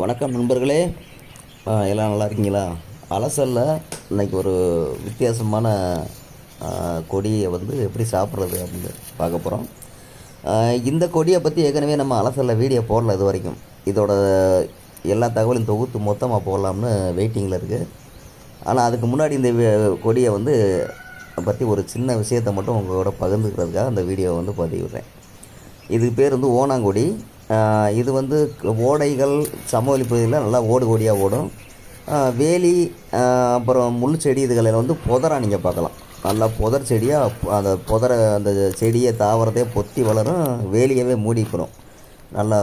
வணக்கம் நண்பர்களே. எல்லாம் நல்லா இருக்கீங்களா? அலசலில் இன்னைக்கு ஒரு வித்தியாசமான கொடியை வந்து எப்படி சாப்பிட்றது அப்படின்னு பார்க்க போகிறோம் இந்த கொடியை பற்றி ஏற்கனவே நம்ம அலசலில் வீடியோ போடல இது வரைக்கும். இதோட எல்லா தகவலையும் தொகுத்து மொத்தமாக போடலாம்னு வெயிட்டிங்கில் இருக்குது ஆனால் அதுக்கு முன்னாடி இந்த கொடியை வந்து பற்றி ஒரு சின்ன விஷயத்தை மட்டும் உங்களோட பகிர்ந்துக்கிறதுக்காக அந்த வீடியோவை வந்து பதிவிடுறேன். இதுக்கு பேர் வந்து ஓனாங்கொடி இது வந்து ஓடைகள் சமவெளி பகுதியில் நல்லா ஓடு கொடியாக ஓடும். வேலி அப்புறம் முள் செடி இதுகளில் வந்து புதரா நீங்கள் பார்க்கலாம். நல்லா புதர் செடியாக அந்த புதரை அந்த செடியை தாவரத்தையே பொத்தி வளரும் வேலியவே மூடிக்கிறோம் நல்லா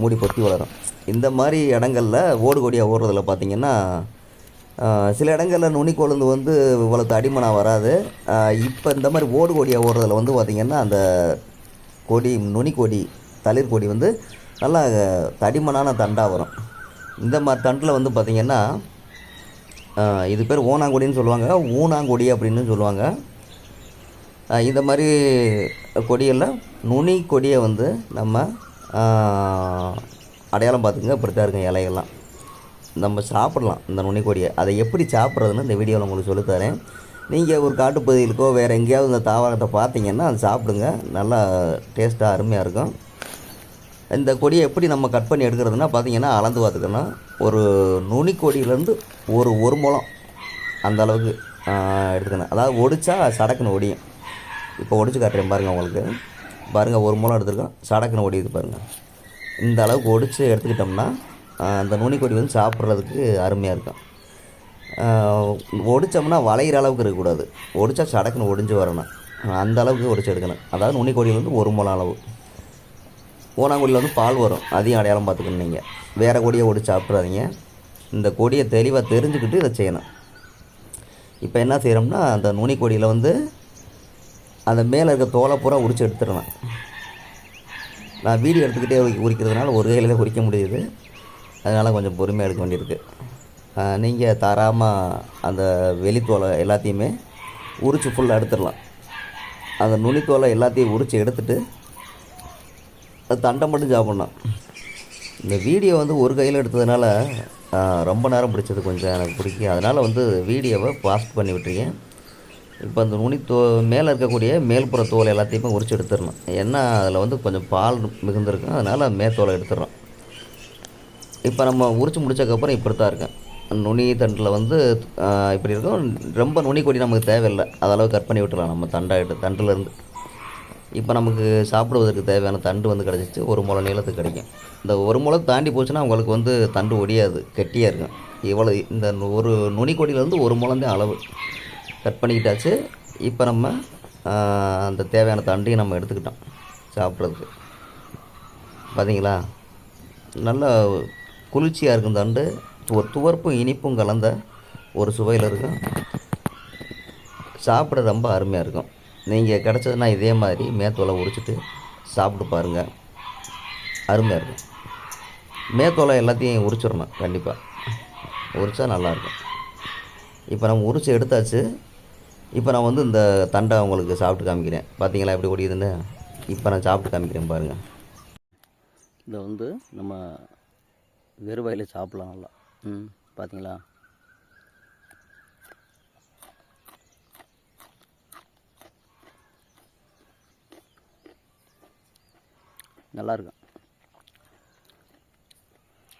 மூடி பொத்தி வளரும். இந்த மாதிரி இடங்களில் ஓடு கொடியாக ஓடுறதில் பார்த்தீங்கன்னா சில இடங்களில் நுனி கொழுந்து வந்து இவ்வளோ அடிமனாக வராது. இப்போ இந்த மாதிரி ஓடு கொடியாக ஓடுறதில் வந்து பார்த்திங்கன்னா அந்த கொடி நுனி கொடி தளிர் கொடி வந்து நல்லா தடிமனான தண்டாக வரும். இந்த மாதிரி தண்டில் வந்து பார்த்திங்கன்னா இது பேர் ஓனாங்கொடின்னு சொல்லுவாங்க. ஊனாங்கொடி அப்படின்னு சொல்லுவாங்க. இந்த மாதிரி கொடியெல்லாம் நுனி கொடியை வந்து நம்ம அடையாளம் பார்த்துங்க இப்படி தான் இருக்கும் இலையெல்லாம் நம்ம சாப்பிடலாம் இந்த நுனி கொடியை. அதை எப்படி சாப்பிட்றதுன்னு இந்த வீடியோவில் உங்களுக்கு சொல்லித்தரேன் நீங்கள் ஒரு காட்டுப்பகுதியிலுக்கோ வேறு எங்கேயாவது இந்த தாவரத்தை பார்த்தீங்கன்னா அதை சாப்பிடுங்க. நல்லா டேஸ்ட்டாக அருமையாக இருக்கும். இந்த கொடியை எப்படி நம்ம கட் பண்ணி எடுக்கிறதுனா பார்த்தீங்கன்னா அளந்து பார்த்துக்கணும் ஒரு நுனி கொடியிலேருந்து ஒரு ஒரு முழம் அந்த அளவுக்கு எடுத்துக்கணும் அதாவது ஒடிச்சா சடக்குன்னு ஒடியும். இப்போ ஒடிச்சு காட்டுறேன் பாருங்கள் உங்களுக்கு. பாருங்கள் ஒரு முளம் எடுத்துருக்கோம். சடக்குன்னு ஒடியுது பாருங்கள் இந்த அளவுக்கு ஒடிச்சு எடுத்துக்கிட்டோம்னா அந்த நுனி கொடி வந்து சாப்பிட்றதுக்கு அருமையாக இருக்கும். ஒடிச்சோம்னா வளையிற அளவுக்கு இருக்கக்கூடாது. ஒடிச்சா சடக்குன்னு ஒடிஞ்சு வரணும். அந்த அளவுக்கு ஒடிச்சு எடுக்கணும். அதாவது நுனி கொடியிலேருந்து ஒரு முழம் அளவு. ஓனாங்குடியில் வந்து பால் வரும். அதையும் அடையாளம் பார்த்துக்கணும் நீங்கள் வேறு கொடியை ஓடி சாப்பிட்றாதீங்க இந்த கொடியை தெளிவாக தெரிஞ்சுக்கிட்டு இதை செய்யணும். இப்போ என்ன செய்கிறோம்னா அந்த நுனி கொடியில் வந்து அந்த மேலே இருக்க தோலை பூரா உரிச்சு எடுத்துடணும். நான் வீடியோ எடுத்துக்கிட்டே உரி- உரிக்கிறதுனால ஒரு கையில் உரிக்க முடியுது. அதனால் கொஞ்சம் பொறுமையாக எடுக்க வேண்டியிருக்கு. நீங்கள் தாராமல் அந்த வெளித்தோலை எல்லாத்தையுமே உரிச்சு ஃபுல்லாக எடுத்துடலாம். அந்த நுனித்தோலை எல்லாத்தையும் உரித்து எடுத்துகிட்டு தண்டை மட்டும் சாப்பிட்ணும் இந்த வீடியோ வந்து ஒரு கையில் எடுத்ததுனால ரொம்ப நேரம் பிடிச்சது கொஞ்சம் எனக்கு பிடிக்கும் அதனால் வந்து வீடியோவை பாஸ்ட் பண்ணி விட்டுருக்கேன். இப்போ அந்த நுனி தோ மேலே இருக்கக்கூடிய மேல்புற தோல் எல்லாத்தையுமே உரிச்சு எடுத்துடணும். ஏன்னா அதில் வந்து கொஞ்சம் பால் மிகுந்திருக்கும். அதனால் மேத்தோலை எடுத்துடுறோம். இப்போ நம்ம உரிச்சு முடிச்சதுக்கப்புறம் இப்படி தான் இருக்கும் நுனி தண்டில் வந்து இப்படி இருக்கும். ரொம்ப நுனி கொடி நமக்கு தேவையில்லை. அதளவு கட் பண்ணி விட்டுறலாம் நம்ம தண்டை தண்டில் இருந்து. இப்போ நமக்கு சாப்பிடுவதற்கு தேவையான தண்டு வந்து கிடச்சிச்சு ஒரு முளை நீளத்துக்கு கிடைக்கும். இந்த ஒரு முளை தாண்டி போச்சுன்னா உங்களுக்கு வந்து தண்டு ஒடியாது கெட்டியாக இருக்கும். இவ்வளோ இந்த ஒரு நுனி கொடியிலேருந்து ஒரு முளந்தே அளவு. கட் பண்ணிக்கிட்டாச்சு. இப்போ நம்ம அந்த தேவையான தண்டையும் நம்ம எடுத்துக்கிட்டோம் சாப்பிட்றதுக்கு. பார்த்தீங்களா நல்லா குளிர்ச்சியாக இருக்கும் தண்டு. ஒரு துவர்ப்பும் இனிப்பும் கலந்த ஒரு சுவையில் இருக்கும். சாப்பிட ரொம்ப அருமையாக இருக்கும். நீங்கள் கிடச்சதுன்னா இதே மாதிரி மேத்தோலை உரிச்சிட்டு சாப்பிட்டு பாருங்கள் அருமையாக இருக்கும். மேத்தோலை எல்லாத்தையும் உரிச்சிடணும் கண்டிப்பாக உரிச்சா நல்லாயிருக்கும் இப்போ நம்ம உரிச்சு எடுத்தாச்சு. இப்போ நான் வந்து இந்த தண்டை உங்களுக்கு சாப்பிட்டு காமிக்கிறேன். பார்த்தீங்களா எப்படி ஒடியுதுன்னு இப்போ நான் சாப்பிட்டு காமிக்கிறேன் பாருங்கள் இதை வந்து நம்ம வெறும் வயலில் சாப்பிட்லாம் நல்லா. ம். பார்த்தீங்களா நல்லாயிருக்கும்.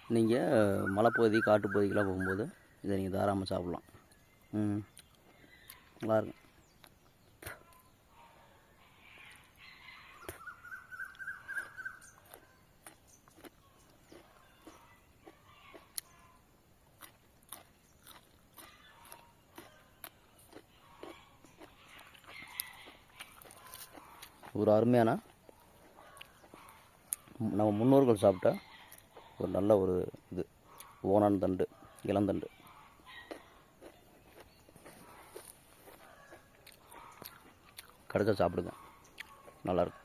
நீங்கள் மலைப்பகுதி காட்டுப்பகுதிக்கெலாம் போகும்போது இதை நீங்கள் தாராளமாக சாப்பிட்லாம். ம். நல்லாயிருக்கும். ஒரு அருமையான நம்ம முன்னோர்கள் சாப்பிட்ட ஒரு நல்ல ஒரு இது. ஓனான் தண்டு இளந்தண்டு கடுக்க சாப்பிடுங்க. நல்லாயிருக்கும்